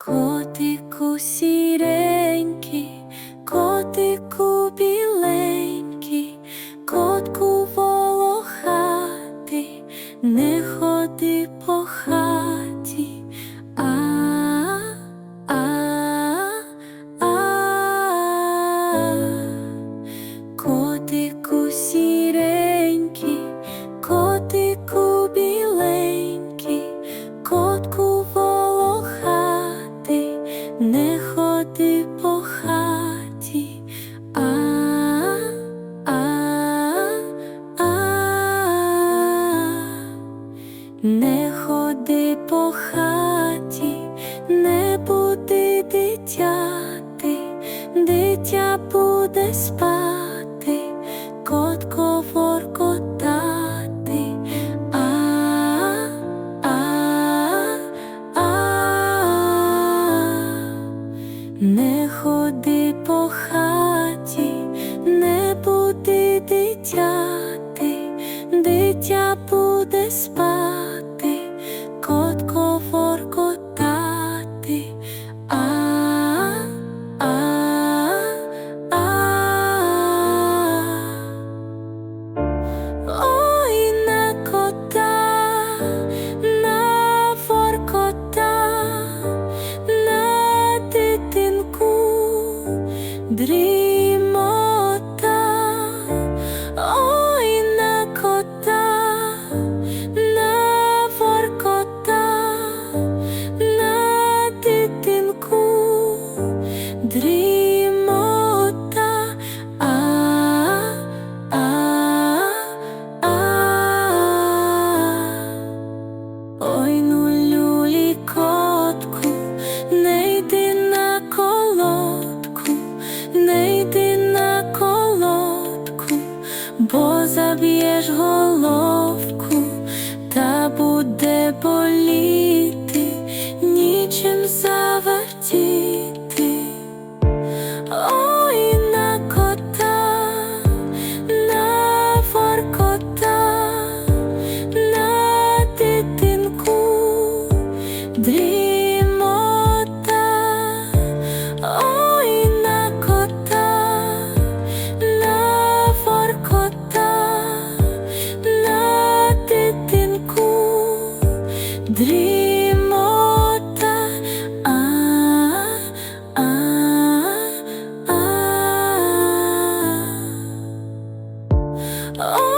Котику сіренький, По хаті. А, не ходи по хаті, не буди дитяти, дитя буде спати, котко воркотати. Не дитяти, дитя буде спати, котко воркотати. А, а, буде дрімота. А, а, а. Ой,